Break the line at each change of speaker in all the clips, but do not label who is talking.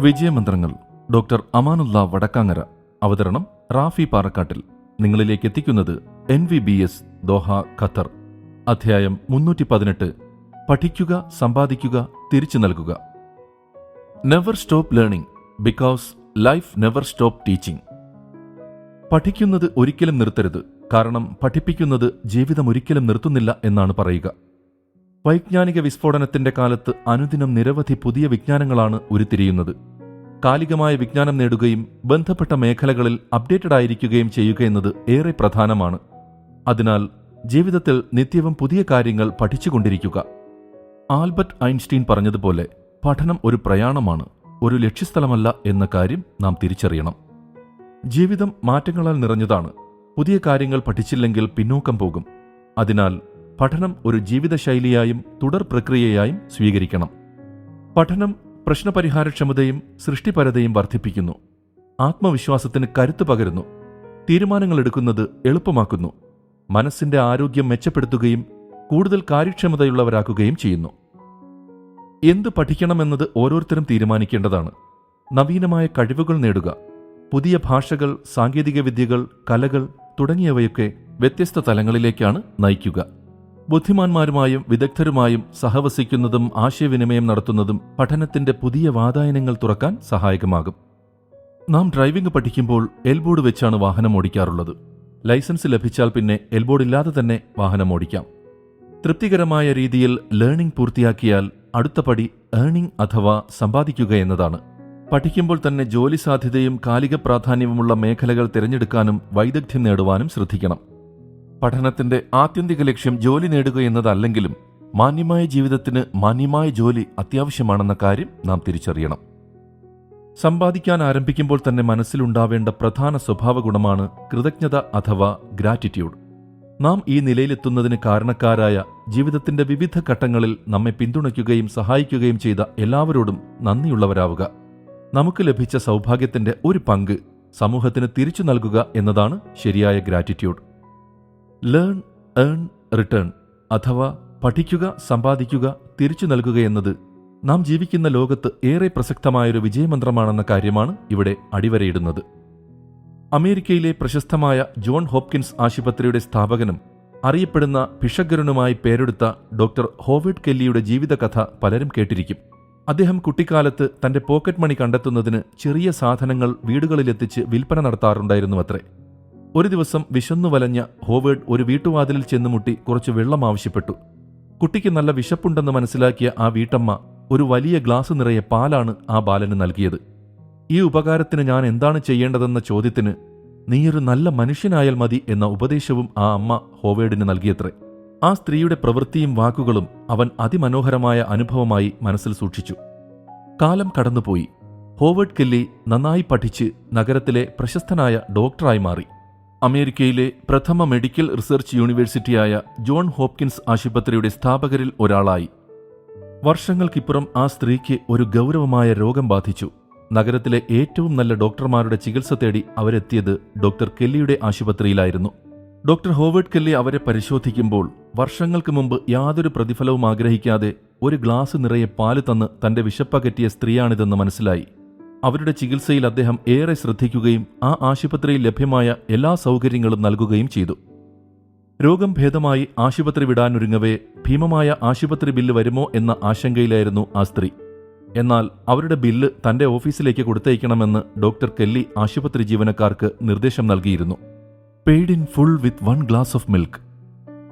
വിജയമന്ത്രങ്ങൾ doctor Amanullah Vadakkangara. അവതരണം റാഫി പാറക്കാട്ടിൽ. നിങ്ങളിലേക്ക് എത്തിക്കുന്നത് N V B S Doha Qatar. അധ്യായം മുന്നൂറ്റി പതിനെട്ട് പഠിക്കുക സമ്പാദിക്കുക തിരിച്ചു നൽകുക. Never stop learning because life never stop teaching പഠിക്കുന്നത് ഒരിക്കലും നിർത്തരുത്. കാരണം പഠിപ്പിക്കുന്നത് ജീവിതം ഒരിക്കലും നിർത്തുന്നില്ല എന്നാണ് പറയുക. വൈജ്ഞാനിക വിസ്ഫോടനത്തിന്റെ കാലത്ത് അനുദിനം നിരവധി പുതിയ വിജ്ഞാനങ്ങളാണ് ഉരുത്തിരിയുന്നത്. കാലികമായ വിജ്ഞാനം നേടുകയും ബന്ധപ്പെട്ട മേഖലകളിൽ അപ്ഡേറ്റഡ് ആയിരിക്കുകയും ചെയ്യുക എന്നത് ഏറെ പ്രധാനമാണ്. അതിനാൽ ജീവിതത്തിൽ നിത്യവും പുതിയ കാര്യങ്ങൾ പഠിച്ചുകൊണ്ടിരിക്കുക. ആൽബർട്ട് ഐൻസ്റ്റീൻ പറഞ്ഞതുപോലെ പഠനം ഒരു പ്രയാണമാണ് ഒരു ലക്ഷ്യസ്ഥലമല്ല എന്ന കാര്യം നാം തിരിച്ചറിയണം. ജീവിതം മാറ്റങ്ങളാൽ നിറഞ്ഞതാണ്. പുതിയ കാര്യങ്ങൾ പഠിച്ചില്ലെങ്കിൽ പിന്നോക്കം പോകും. അതിനാൽ പഠനം ഒരു ജീവിതശൈലിയായും തുടർ പ്രക്രിയയായും സ്വീകരിക്കണം. പഠനം പ്രശ്നപരിഹാരക്ഷമതയും സൃഷ്ടിപരതയും വർദ്ധിപ്പിക്കുന്നു. ആത്മവിശ്വാസത്തിന് കരുത്തു പകരുന്നു. തീരുമാനങ്ങൾ എടുക്കുന്നത് എളുപ്പമാക്കുന്നു. മനസ്സിന്റെ ആരോഗ്യം മെച്ചപ്പെടുത്തുകയും കൂടുതൽ കാര്യക്ഷമതയുള്ളവരാക്കുകയും ചെയ്യുന്നു. എന്ത് പഠിക്കണമെന്നത് ഓരോരുത്തരും തീരുമാനിക്കേണ്ടതാണ്. നവീനമായ കഴിവുകൾ നേടുക. പുതിയ ഭാഷകൾ സാങ്കേതികവിദ്യകൾ കലകൾ തുടങ്ങിയവയൊക്കെ വ്യത്യസ്ത തലങ്ങളിലേക്കാണ് നയിക്കുക. ബുദ്ധിമാന്മാരുമായും വിദഗ്ധരുമായും സഹവസിക്കുന്നതും ആശയവിനിമയം നടത്തുന്നതും പഠനത്തിന്റെ പുതിയ വാതായനങ്ങൾ തുറക്കാൻ സഹായകമാകും. നാം ഡ്രൈവിംഗ് പഠിക്കുമ്പോൾ എൽബോർഡ് വെച്ചാണ് വാഹനം ഓടിക്കാറുള്ളത്. ലൈസൻസ് ലഭിച്ചാൽ പിന്നെ എൽബോർഡ് ഇല്ലാതെ തന്നെ വാഹനം ഓടിക്കാം. തൃപ്തികരമായ രീതിയിൽ ലേണിംഗ് പൂർത്തിയാക്കിയാൽ അടുത്ത പടി ഏണിംഗ് അഥവാ സമ്പാദിക്കുക എന്നതാണ്. പഠിക്കുമ്പോൾ തന്നെ ജോലി സാധ്യതയും കാലിക പ്രാധാന്യവുമുള്ള മേഖലകൾ തിരഞ്ഞെടുക്കാനും വൈദഗ്ധ്യം നേടുവാനും ശ്രദ്ധിക്കണം. പഠനത്തിന്റെ ആത്യന്തിക ലക്ഷ്യം ജോലി നേടുക എന്നതല്ലെങ്കിലും മാന്യമായ ജീവിതത്തിന് മാന്യമായ ജോലി അത്യാവശ്യമാണെന്ന കാര്യം നാം തിരിച്ചറിയണം. സമ്പാദിക്കാൻ ആരംഭിക്കുമ്പോൾ തന്നെ മനസ്സിലുണ്ടാവേണ്ട പ്രധാന സ്വഭാവ ഗുണമാണ് കൃതജ്ഞത അഥവാ ഗ്രാറ്റിറ്റ്യൂഡ് നാം ഈ നിലയിലെത്തുന്നതിന് കാരണക്കാരായ ജീവിതത്തിന്റെ വിവിധ ഘട്ടങ്ങളിൽ നമ്മെ പിന്തുണയ്ക്കുകയും സഹായിക്കുകയും ചെയ്ത എല്ലാവരോടും നന്ദിയുള്ളവരാവുക. നമുക്ക് ലഭിച്ച സൗഭാഗ്യത്തിന്റെ ഒരു പങ്ക് സമൂഹത്തിന് തിരിച്ചു നൽകുക എന്നതാണ് ശരിയായ ഗ്രാറ്റിറ്റ്യൂഡ് ലേൺ ഏൺ റിട്ടേൺ അഥവാ പഠിക്കുക സമ്പാദിക്കുക തിരിച്ചു നൽകുക എന്നത് നാം ജീവിക്കുന്ന ലോകത്ത് ഏറെ പ്രസക്തമായൊരു വിജയമന്ത്രമാണെന്ന കാര്യമാണ് ഇവിടെ അടിവരയിടുന്നത്. അമേരിക്കയിലെ പ്രശസ്തമായ ജോൺ ഹോപ്കിൻസ് ആശുപത്രിയുടെ സ്ഥാപകനും അറിയപ്പെടുന്ന ഭിഷഗ്രനുമായി പേരെടുത്ത ഡോക്ടർ ഹോവേഡ് കെല്ലിയുടെ ജീവിതകഥ പലരും കേട്ടിരിക്കും. അദ്ദേഹം കുട്ടിക്കാലത്ത് തന്റെ പോക്കറ്റ് മണി കണ്ടെത്തുന്നതിന് ചെറിയ സാധനങ്ങൾ വീടുകളിലെത്തിച്ച് വിൽപ്പന നടത്താറുണ്ടായിരുന്നു അത്രേ ഒരു ദിവസം വിശന്നു വലഞ്ഞ ഹോവേഡ് ഒരു വീട്ടുവാതിലിൽ ചെന്നുമുട്ടി കുറച്ച് വെള്ളം ആവശ്യപ്പെട്ടു. കുട്ടിക്ക് നല്ല വിശപ്പുണ്ടെന്ന് മനസ്സിലാക്കിയ ആ വീട്ടമ്മ ഒരു വലിയ ഗ്ലാസ് നിറയെ പാലാണ് ആ ബാലന് നൽകിയത്. ഈ ഉപകാരത്തിന് ഞാൻ എന്താണ് ചെയ്യേണ്ടതെന്ന ചോദ്യത്തിന് നീയൊരു നല്ല മനുഷ്യനായാൽ മതി എന്ന ഉപദേശവും ആ അമ്മ ഹോവേഡിന് നൽകിയത്രേ. ആ സ്ത്രീയുടെ പ്രവൃത്തിയും വാക്കുകളും അവൻ അതിമനോഹരമായ അനുഭവമായി മനസ്സിൽ സൂക്ഷിച്ചു. കാലം കടന്നുപോയി. ഹോവേഡ് കെല്ലി നന്നായി പഠിച്ച് നഗരത്തിലെ പ്രശസ്തനായ ഡോക്ടറായി മാറി. അമേരിക്കയിലെ പ്രഥമ മെഡിക്കൽ റിസർച്ച് യൂണിവേഴ്സിറ്റിയായ ജോൺ ഹോപ്കിൻസ് ആശുപത്രിയുടെ സ്ഥാപകരിൽ ഒരാളായി. വർഷങ്ങൾക്കിപ്പുറം ആ സ്ത്രീക്ക് ഒരു ഗൗരവമായ രോഗം ബാധിച്ചു. നഗരത്തിലെ ഏറ്റവും നല്ല ഡോക്ടർമാരുടെ ചികിത്സ തേടി അവരെത്തിയത് ഡോക്ടർ കെല്ലിയുടെ ആശുപത്രിയിലായിരുന്നു. ഡോക്ടർ ഹോവേർഡ് കെല്ലി അവരെ പരിശോധിക്കുമ്പോൾ വർഷങ്ങൾക്ക് മുമ്പ് യാതൊരു പ്രതിഫലവും ആഗ്രഹിക്കാതെ ഒരു ഗ്ലാസ് നിറയെ പാൽ തന്ന് തന്റെ വിശപ്പകറ്റിയ സ്ത്രീയാണിതെന്ന് മനസ്സിലായി. അവരുടെ ചികിത്സയിൽ അദ്ദേഹം ഏറെ ശ്രദ്ധിക്കുകയും ആ ആശുപത്രിയിൽ ലഭ്യമായ എല്ലാ സൗകര്യങ്ങളും നൽകുകയും ചെയ്തു. രോഗം ഭേദമായി ആശുപത്രി വിടാനൊരുങ്ങവേ ഭീമമായ ആശുപത്രി ബില്ല് വരുമോ എന്ന ആശങ്കയിലായിരുന്നു ആ സ്ത്രീ. എന്നാൽ അവരുടെ ബില്ല് തന്റെ ഓഫീസിലേക്ക് കൊടുത്തയക്കണമെന്ന് ഡോക്ടർ കെല്ലി ആശുപത്രി ജീവനക്കാർക്ക് നിർദ്ദേശം നൽകിയിരുന്നു. Paid in full with one glass of milk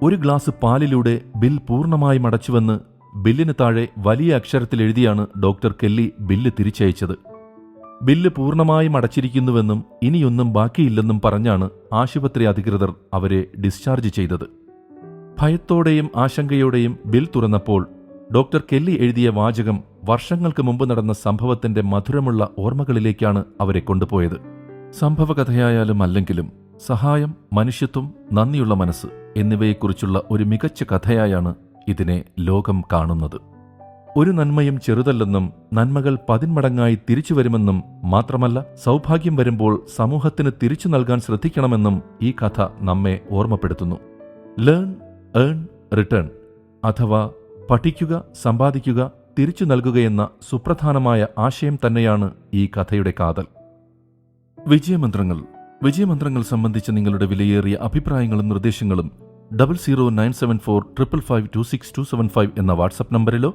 ഒരു ഗ്ലാസ് പാലിലൂടെ ബിൽ പൂർണമായും അടച്ചുവെന്ന് ബില്ലിന് താഴെ വലിയ അക്ഷരത്തിൽ എഴുതിയാണ് ഡോക്ടർ കെല്ലി ബില്ല് തിരിച്ചയച്ചത്. ബില്ല് പൂർണമായും അടച്ചിരിക്കുന്നുവെന്നും ഇനിയൊന്നും ബാക്കിയില്ലെന്നും പറഞ്ഞാണ് ആശുപത്രി അധികൃതർ അവരെ ഡിസ്ചാർജ് ചെയ്തത്. ഭയത്തോടെയും ആശങ്കയോടെയും ബിൽ തുറന്നപ്പോൾ ഡോക്ടർ കെല്ലി എഴുതിയ വാചകം വർഷങ്ങൾക്ക് മുമ്പ് നടന്ന സംഭവത്തിന്റെ മധുരമുള്ള ഓർമ്മകളിലേക്കാണ് അവരെ കൊണ്ടുപോയത്. സംഭവകഥയായാലും അല്ലെങ്കിലും സഹായം മനുഷ്യത്വം നന്ദിയുള്ള മനസ്സ് എന്നിവയെക്കുറിച്ചുള്ള ഒരു മികച്ച കഥയായാണ് ഇതിനെ ലോകം കാണുന്നത്. ഒരു നന്മയും ചെറുതല്ലെന്നും നന്മകൾ പതിന്മടങ്ങായി തിരിച്ചു വരുമെന്നും മാത്രമല്ല സൗഭാഗ്യം വരുമ്പോൾ സമൂഹത്തിന് തിരിച്ചു നൽകാൻ ശ്രദ്ധിക്കണമെന്നും ഈ കഥ നമ്മെ ഓർമ്മപ്പെടുത്തുന്നു. ലേൺ ഏൺ റിട്ടേൺ അഥവാ പഠിക്കുക സമ്പാദിക്കുക തിരിച്ചു നൽകുകയെന്ന സുപ്രധാനമായ ആശയം തന്നെയാണ് ഈ കഥയുടെ കാതൽ. വിജയമന്ത്രങ്ങൾ വിജയമന്ത്രങ്ങൾ സംബന്ധിച്ച് നിങ്ങളുടെ വിലയേറിയ അഭിപ്രായങ്ങളും നിർദ്ദേശങ്ങളും double zero nine seven four triple five two six two seven five എന്ന വാട്സപ്പ് നമ്പറിലോ